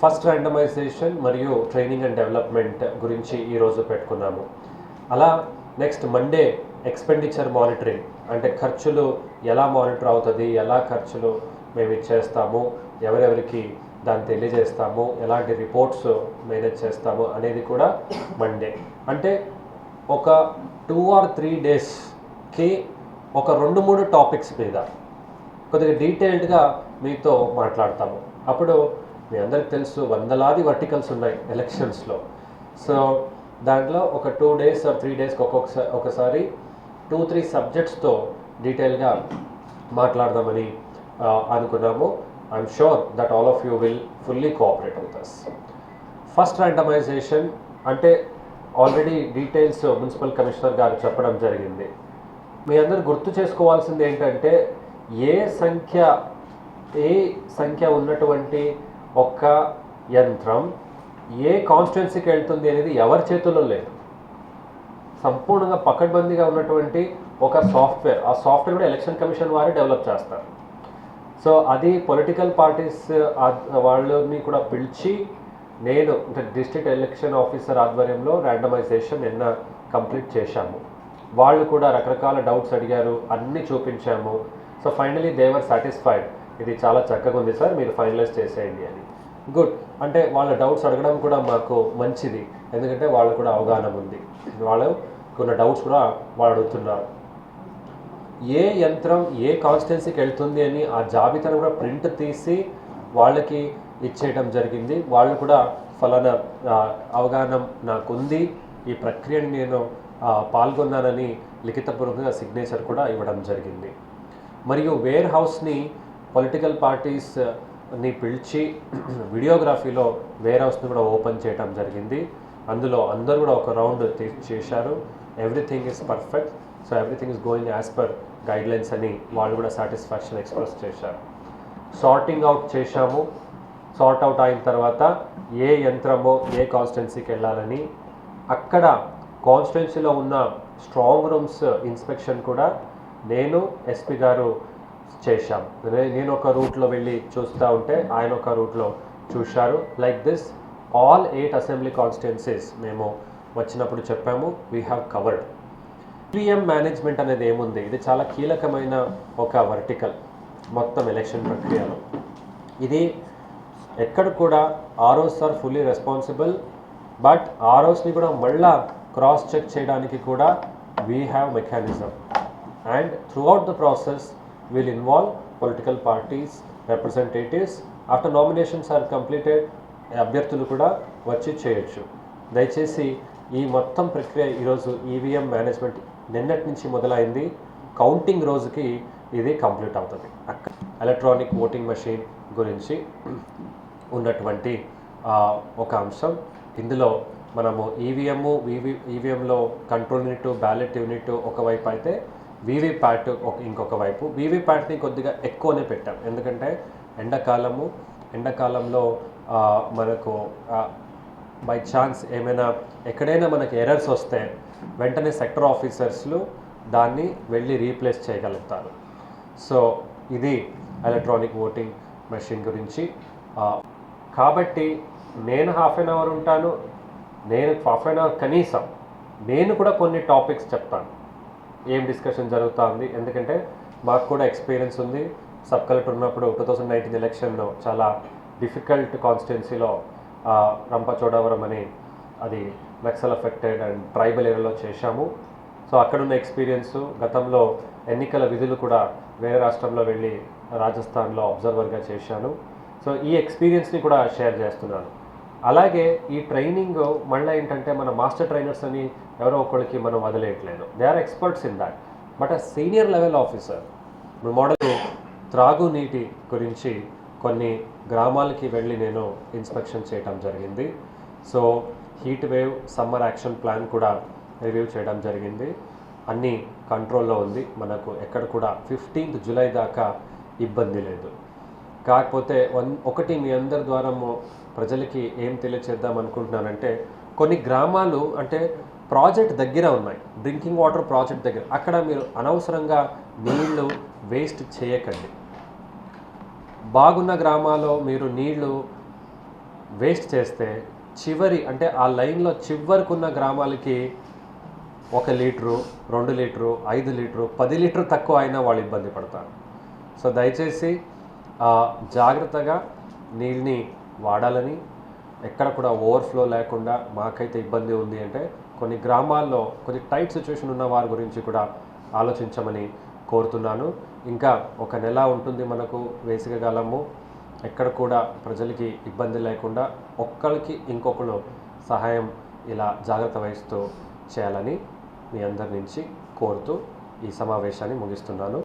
First randomisation మరియు training and development గురించి ఈరోజు పెట్టుకున్నాము. అలా నెక్స్ట్ మండే ఎక్స్పెండిచర్ మానిటరింగ్ అంటే ఖర్చులు ఎలా మానిటర్ అవుతుంది ఎలా ఖర్చులు మేము ఇచ్చేస్తాము ఎవరెవరికి దాన్ని తెలియజేస్తాము ఎలాంటి రిపోర్ట్స్ మేనేజ్ చేస్తాము అనేది కూడా మండే అంటే ఒక టూ ఆర్ త్రీ డేస్కి ఒక రెండు మూడు టాపిక్స్ మీద కొద్దిగా డీటెయిల్డ్గా మీతో మాట్లాడతాము. అప్పుడు మీ అందరికి తెలుసు వందలాది వర్టికల్స్ ఉన్నాయి ఎలక్షన్స్లో సో దాంట్లో ఒక టూ డేస్ ఆర్ త్రీ డేస్కి ఒక్కొక్కసారి ఒకసారి టూ త్రీ సబ్జెక్ట్స్తో డీటెయిల్గా మాట్లాడదామని అనుకున్నాము. I'm sure that all of you will fully cooperate with us first randomization అంటే ఆల్రెడీ డీటెయిల్స్ మున్సిపల్ కమిషనర్ గారు చెప్పడం జరిగింది. మీ అందరు గుర్తు చేసుకోవాల్సింది ఏంటంటే ఏ సంఖ్య ఏ సంఖ్య ఉన్నటువంటి ఒక్క యంత్రం ఏ కాన్స్టిట్యున్సీకి వెళ్తుంది అనేది ఎవరి చేతుల్లో లేదు. సంపూర్ణంగా పకడ్బందీగా ఉన్నటువంటి ఒక సాఫ్ట్వేర్ ఆ సాఫ్ట్వేర్ కూడా ఎలక్షన్ కమిషన్ వారే డెవలప్ చేస్తారు. సో అది పొలిటికల్ పార్టీస్ వాళ్ళని కూడా పిలిచి నేను అంటే డిస్ట్రిక్ట్ ఎలక్షన్ ఆఫీసర్ ఆధ్వర్యంలో ర్యాండమైజేషన్ నిన్న కంప్లీట్ చేశాము. వాళ్ళు కూడా రకరకాల డౌట్స్ అడిగారు అన్నీ చూపించాము. So finally they were satisfied. ఇది చాలా చక్కగా ఉంది సార్ మీరు ఫైనలైజ్ చేసేయండి అని. గుడ్ అంటే వాళ్ళ డౌట్స్ అడగడం కూడా మాకు మంచిది. ఎందుకంటే వాళ్ళు కూడా అవగాహన ఉంది. వాళ్ళు కొన్ని డౌట్స్ కూడా వాళ్ళు అడుగుతున్నారు. ఏ యంత్రం ఏ కాన్స్టిట్యున్సీకి వెళ్తుంది అని ఆ జాబితాను కూడా ప్రింట్ తీసి వాళ్ళకి ఇచ్చేయడం జరిగింది. వాళ్ళు కూడా ఫలానా ఆ, అవగాహన నాకుంది. ఈ ప్రక్రియని నేను పాల్గొన్నానని లిఖితపూర్వకంగా సిగ్నేచర్ కూడా ఇవ్వడం జరిగింది. మరియు వేర్ హౌస్ని పొలిటికల్ పార్టీస్ uh, ని పిలిచి వీడియోగ్రఫీలో వేర్ హౌస్ని కూడా ఓపెన్ చేయడం జరిగింది. అందులో అందరూ కూడా ఒక రౌండ్ చేశారు everything is perfect so everything is going as per guidelines అని వాళ్ళు కూడా సాటిస్ఫాక్షన్ ఎక్స్ప్రెస్ చేశారు. సార్టింగ్ అవుట్ చేశాము. సార్ట్ అవుట్ అయిన తర్వాత ఏ యంత్రమో ఏ కాన్స్టిట్యున్సీకి వెళ్ళాలని అక్కడ కాన్స్టిట్యున్సీలో ఉన్న స్ట్రాంగ్ రూమ్స్ ఇన్స్పెక్షన్ కూడా నేను ఎస్పీ గారు చేశాం. నేను ఒక రూట్లో వెళ్ళి చూస్తూ ఉంటే ఆయన ఒక రూట్లో చూశారు. Like this all eight assembly constituencies మేము వచ్చినప్పుడు చెప్పాము we have covered EVM management అనేది ఏముంది? ఇది చాలా కీలకమైన ఒక వర్టికల్ మొత్తం ఎలక్షన్ ప్రక్రియలో. ఇది ఎక్కడ కూడా ROs are fully responsible but ఆర్ఓస్ని కూడా మళ్ళా క్రాస్ చెక్ చేయడానికి కూడా we have mechanism and throughout the process will involve political parties representatives after nominations are completed అభ్యర్థులు కూడా వచ్చి చేయొచ్చు. దయచేసి ఈ మొత్తం ప్రక్రియ ఈరోజు ఈవీఎం మేనేజ్మెంట్ నిన్నటి నుంచి మొదలైంది. కౌంటింగ్ రోజుకి ఇది కంప్లీట్ అవుతుంది. ఎలక్ట్రానిక్ ఓటింగ్ మెషిన్ గురించి ఉన్నటువంటి ఒక అంశం. ఇందులో మనము ఈవీఎం ఈవీ ఈవీఎంలో కంట్రోల్ యూనిట్ బ్యాలెట్ యూనిట్ ఒకవైపు అయితే వీవీప్యాట్ ఒక ఇంకొక వైపు. వీవీప్యాట్ని కొద్దిగా ఎక్కువనే పెట్టాం. ఎందుకంటే ఎండాకాలము ఎండాకాలంలో మనకు బై ఛాన్స్ ఏమైనా ఎక్కడైనా మనకి ఎర్రర్స్ వస్తే వెంటనే సెక్టర్ ఆఫీసర్స్లు దాన్ని వెళ్ళి రీప్లేస్ చేయగలుగుతారు. సో ఇది ఎలక్ట్రానిక్ ఓటింగ్ మెషిన్ గురించి. కాబట్టి నేను హాఫ్ అన్ అవర్ ఉంటాను నేను హాఫ్ అన్ అవర్ కనీసం నేను కూడా కొన్ని టాపిక్స్ చెప్తాను. ఏం డిస్కషన్ జరుగుతుంది ఎందుకంటే మాకు కూడా ఎక్స్పీరియన్స్ ఉంది. సబ్ కలెక్టర్ ఉన్నప్పుడు టూ థౌజండ్ నైన్టీన్ ఎలక్షన్లో చాలా డిఫికల్ట్ కాన్స్టిట్యున్సీలో రంపచోడవరం అని అది నక్సల్ అఫెక్టెడ్ అండ్ ట్రైబల్ ఏరియాలో చేశాము. సో అక్కడున్న ఎక్స్పీరియన్స్ గతంలో ఎన్నికల విధులు కూడా వేరే రాష్ట్రంలో వెళ్ళి రాజస్థాన్లో అబ్జర్వర్గా చేశాను. సో ఈ ఎక్స్పీరియన్స్ని కూడా షేర్ చేస్తున్నాను. అలాగే ఈ ట్రైనింగ్ మళ్ళీ ఏంటంటే మన మాస్టర్ ట్రైనర్స్ అని ఎవరో ఒకరికి మనం వదిలేయట్లేదు. They are experts in that but ఆ సీనియర్ లెవెల్ ఆఫీసర్ ఇప్పుడు మోడల్ త్రాగునీటి గురించి కొన్ని గ్రామాలకి వెళ్ళి నేను ఇన్స్పెక్షన్ చేయడం జరిగింది. So heat wave summer action plan కూడా రివ్యూ చేయడం జరిగింది. అన్నీ కంట్రోల్లో ఉంది. మనకు ఎక్కడ కూడా ఫిఫ్టీన్త్ జూలై దాకా ఇబ్బంది లేదు. కాకపోతే వన్ ఒకటి మీ అందరి ద్వారా ప్రజలకి ఏం తెలియచేద్దాం అనుకుంటున్నానంటే కొన్ని గ్రామాలు అంటే ప్రాజెక్ట్ దగ్గర ఉన్నాయి. డ్రింకింగ్ వాటర్ ప్రాజెక్ట్ దగ్గర. అక్కడ మీరు అనవసరంగా నీళ్ళు వేస్ట్ చేయకండి. బాగున్న గ్రామాల్లో మీరు నీళ్ళు వేస్ట్ చేస్తే చివరి అంటే ఆ లైన్లో చివరికున్న గ్రామాలకి ఒక లీటరు రెండు లీటరు ఐదు లీటరు పది లీటర్ తక్కువ అయినా వాళ్ళు ఇబ్బంది పడతారు. సో దయచేసి జాగ్రత్తగా నీళ్ళని వాడాలని ఎక్కడ కూడా ఓవర్ఫ్లో లేకుండా మాకైతే ఇబ్బంది ఉంది అంటే కొన్ని గ్రామాల్లో కొన్ని టైట్ సిచ్యువేషన్ ఉన్న వారి గురించి కూడా ఆలోచించమని కోరుతున్నాను. ఇంకా ఒక నెల ఉంటుంది మనకు వేసవికాలము ఎక్కడ కూడా ప్రజలకి ఇబ్బంది లేకుండా ఒక్కరికి ఇంకొకరు సహాయం ఇలా జాగ్రత్త వహిస్తూ చేయాలని మీ అందరి నుంచి కోరుతూ ఈ సమావేశాన్ని ముగిస్తున్నాను.